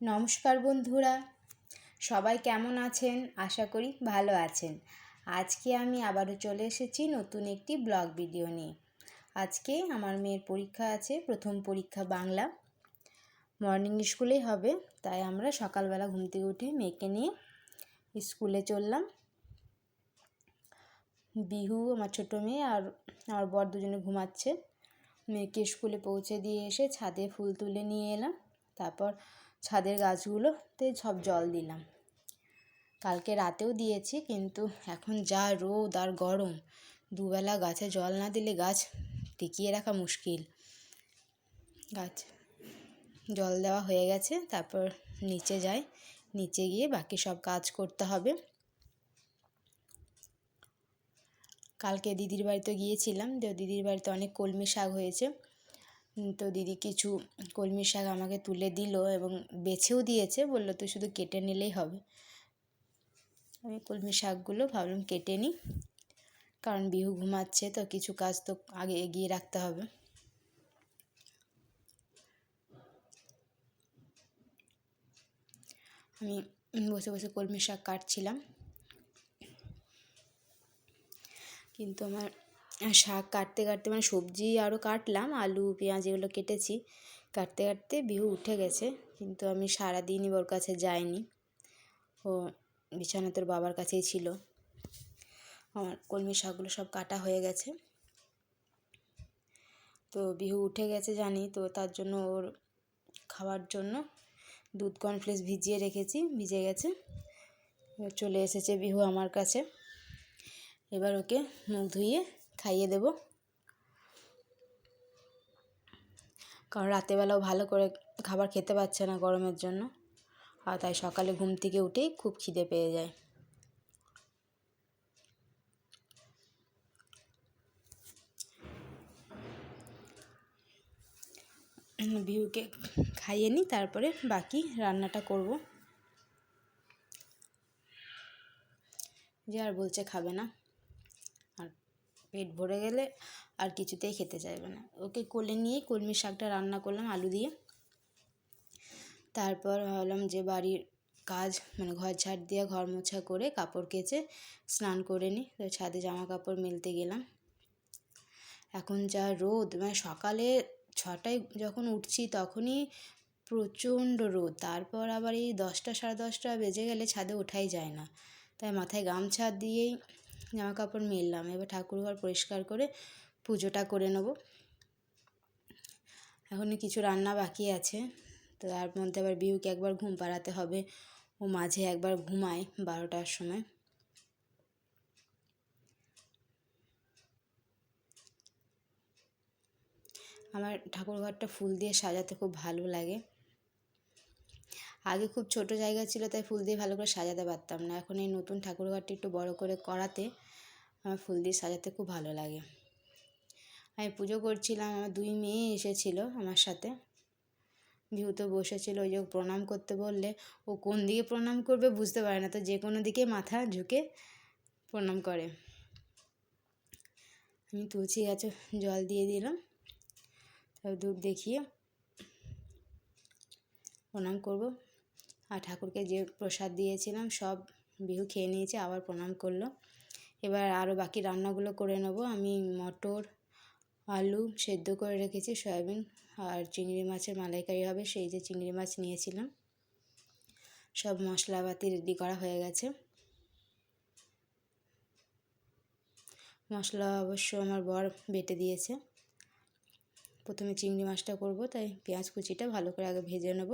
নমস্কার বন্ধুরা। সবাই কেমন আছেন? আশা করি ভালো আছেন। আজকে আমি আবারও চলে এসেছি নতুন একটি ব্লগ ভিডিও নিয়ে। আজকে আমার মেয়ের পরীক্ষা আছে, প্রথম পরীক্ষা বাংলা। মর্নিং স্কুলেই হবে, তাই আমরা সকালবেলা ঘুম থেকে উঠে মেয়েকে নিয়ে স্কুলে চললাম। বিহু, আমার ছোটো মেয়ে আর আমার বর দুজনে ঘুমাচ্ছে। মেয়েকে স্কুলে পৌঁছে দিয়ে এসে ছাদে ফুল তুলে নিয়ে এলাম। তারপর ছাদের গাছগুলোতে সব জল দিলাম। কালকে রাতেও দিয়েছি, কিন্তু এখন যা রোদ আর গরম, দুবেলা গাছে জল না দিলে গাছ টিকিয়ে রাখা মুশকিল। গাছ জল দেওয়া হয়ে গেছে, তারপর নিচে যাই, নিচে গিয়ে বাকি সব কাজ করতে হবে। কালকে দিদির বাড়িতে গিয়েছিলাম দিদির বাড়িতে অনেক কলমি শাক হয়েছে। তো দিদি কিছু কলমি শাক আমাকে তুলে দিল এবং বেছেও দিয়েছে। বলল, তুই শুধু কেটে নিলেই হবে। আমি কলমি শাকগুলো ভাবলাম কেটে নিই, কারণ বিহু ঘুমাচ্ছে, তো কিছু কাজ তো আগে এগিয়ে রাখতে হবে। আমি বসে বসে কলমি শাক কাটছিলাম। কিন্তু আমার শাক কাটতে কাটতে মানে সবজি আরও কাটলাম, আলু, পেঁয়াজ এগুলো কেটেছি। কাটতে কাটতে বিহু উঠে গেছে, কিন্তু আমি সারাদিনই ওর কাছে যাইনি। ও বিছানা তোর বাবার কাছেই ছিল। আমার কলমি শাকগুলো সব কাটা হয়ে গেছে। তো বিহু উঠে গেছে জানি, তো তার জন্য ওর খাওয়ার জন্য দুধ কর্নফ্লেক্স ভিজিয়ে রেখেছি, ভিজে গেছে। চলে এসেছে বিহু আমার কাছে। এবার ওকে মুখ ধুইয়ে খাইয়ে দেব। কারণ রাতেবেলাও ভালো করে খাবার খেতে পারছে না গরমের জন্য। আর তাই সকালে ঘুম থেকে উঠেই খুব খিদে পেয়ে যায়। বিহুকে খাইয়ে নিই, তারপরে বাকি রান্নাটা করব। যে আর বলছে খাবে না। পেট ভরে গেলে আর কিছুতেই খেতে চাইবে না। ওকে কোলে নিয়েই কলমি শাকটা রান্না করলাম আলু দিয়ে। তারপর ভাবলাম যে বাড়ির কাজ মানে ঘর ঝাড় দিয়ে ঘর মোছা করে কাপড় কেচে স্নান করে নিই। তো ছাদে জামা কাপড় মেলতে গেলাম। এখন যা রোদ মানে সকালে ছটায় যখন উঠছি তখনই প্রচণ্ড রোদ। তারপর আবার এই দশটা সাড়ে দশটা বেজে গেলে ছাদে ওঠাই যায় না। তাই মাথায় গামছা দিয়েই জামা কাপড় মেললাম। এবার ঠাকুরঘর পরিষ্কার করে পুজোটা করে নেব। এখনও কিছু রান্না বাকি আছে। তো তার মধ্যে আবার বিহুকে একবার ঘুম পাড়াতে হবে। ও মাঝে একবার ঘুমায় বারোটার সময়। আমার ঠাকুরঘরটা ফুল দিয়ে সাজাতে খুব ভালো লাগে। আগে খুব ছোট জায়গা ছিল, তাই ফুল দিয়ে ভালো করে সাজাতে পারতাম না। এখন এই নতুন ঠাকুরঘরটি একটু বড় করে করাতে আমার ফুল দিয়ে সাজাতে খুব ভালো লাগে। আমি পুজো করছিলাম, আমার দুই মেয়ে এসেছিল আমার সাথে। বিহুতে বসেছিল, ওই যে প্রণাম করতে বললে, ও কোন দিকে প্রণাম করবে বুঝতে পারে না, তো যে কোনো দিকে মাথা ঝুঁকে প্রণাম করে। আমি তুলসী গাছে জল দিয়ে দিলাম ধূপ দেখিয়ে প্রণাম করব। আর ঠাকুরকে যে প্রসাদ দিয়েছিলাম, সব বিহু খেয়ে নিয়েছে, আবার প্রণাম করল। এবার আরও বাকি রান্নাগুলো করে নেব। আমি মটর, আলু সেদ্ধ করে রেখেছি, সয়াবিন আর চিংড়ি মাছের মালাইকারি হবে, সেই যে চিংড়ি মাছ নিয়েছিলাম। সব মশলাপাতি রেডি করা হয়ে গেছে। মশলা অবশ্য আমার বর বেটে দিয়েছে। প্রথমে চিংড়ি মাছটা করব, তাই পেঁয়াজ কুচিটা ভালো করে আগে ভেজে নেব।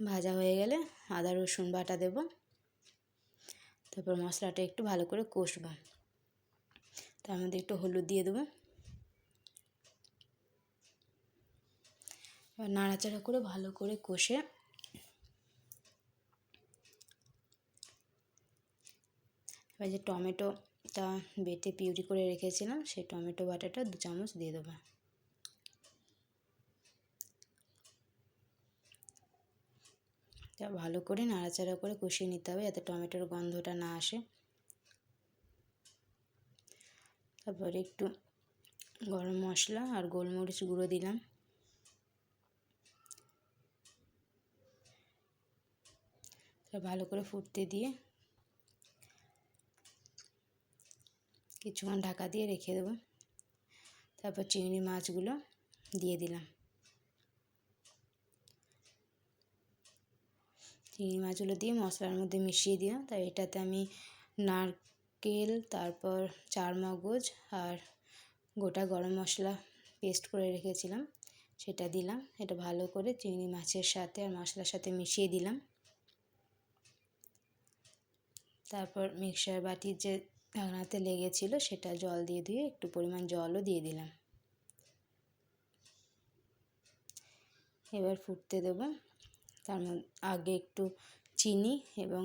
ভাজা হয়ে গেলে আদা, রসুন বাটা দেব। তারপর মশলাটা একটু ভালো করে কষবো। তার মধ্যে একটু হলুদ দিয়ে দেবো। এবার নাড়াচাড়া করে ভালো করে কষে এবার যে টমেটোটা বেটে পিউরি করে রেখেছিলাম, সেই টমেটো বাটাটা দু চামচ দিয়ে দেবো। এটা ভালো করে নাড়াচাড়া করে কষিয়ে নিতে হবে যাতে টমেটোর গন্ধটা না আসে। তারপরে একটু গরম মশলা আর গোলমরিচ গুঁড়ো দিলাম। ভালো করে ফুটতে দিয়ে কিছুক্ষণ ঢাকা দিয়ে রেখে দেবো। তারপর চিংড়ি মাছগুলো দিয়ে দিলাম। চিংড়ি মাছগুলো দিয়ে মশলার মধ্যে মিশিয়ে দিলাম। তাই এটাতে আমি নারকেল, তারপর চার মগজ আর গোটা গরম মশলা পেস্ট করে রেখেছিলাম। সেটা দিলাম। এটা ভালো করে চিংড়ি মাছের সাথে আর মশলার সাথে মিশিয়ে দিলাম। তারপর মিক্সার বাটির যে ঢাকনাতে লেগেছিল সেটা জল দিয়ে দিয়ে একটু পরিমাণ জলও দিয়ে দিলাম। এবার ফুটতে দেবো। তার আগে একটু চিনি এবং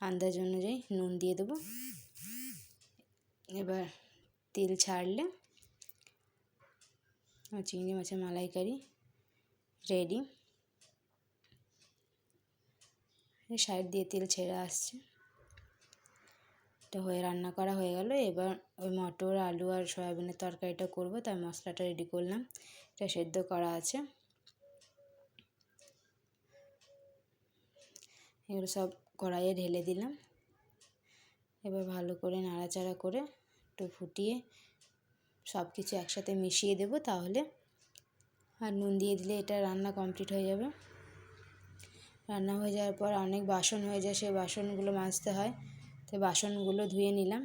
আন্দাজ অনুযায়ী নুন দিয়ে দেবো। এবার তেল ছাড়লে চিংড়ি মাছের মালাইকারি রেডি সাইড দিয়ে তেল ছেড়ে আসছে। এটা হয়ে রান্না করা হয়ে গেল। এবার ওই মটর, আলু আর সয়াবিনের তরকারিটা করব। তার মশলাটা রেডি করলাম। এটা সেদ্ধ করা আছে। এগুলো সব কড়াইয়ে ঢেলে দিলাম। এবার ভালো করে নাড়াচাড়া করে একটু ফুটিয়ে সব কিছু একসাথে মিশিয়ে দেবো তাহলে। আর নুন দিয়ে দিলে এটা রান্না কমপ্লিট হয়ে যাবে। রান্না হয়ে যাওয়ার পর অনেক বাসন হয়ে যায়, সেই বাসনগুলো মাজতে হয়। তো বাসনগুলো ধুয়ে নিলাম।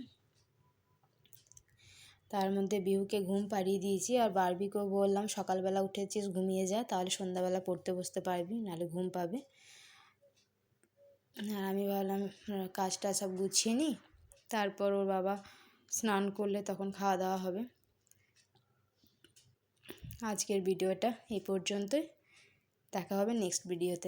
তার মধ্যে বিহুকে ঘুম পাড়িয়ে দিয়েছি আর বারবিকেও বললাম সকালবেলা উঠেছিস, ঘুমিয়ে যা, তাহলে সন্ধ্যাবেলা পড়তে বসতে পারবি, নাহলে ঘুম পাবে। আর আমি ভাবলাম কাজটা সব গুছিয়ে নিই। তারপর ওর বাবা স্নান করলে তখন খাওয়া দাওয়া হবে। আজকের ভিডিওটা এই পর্যন্তই। দেখা হবে নেক্সট ভিডিওতে।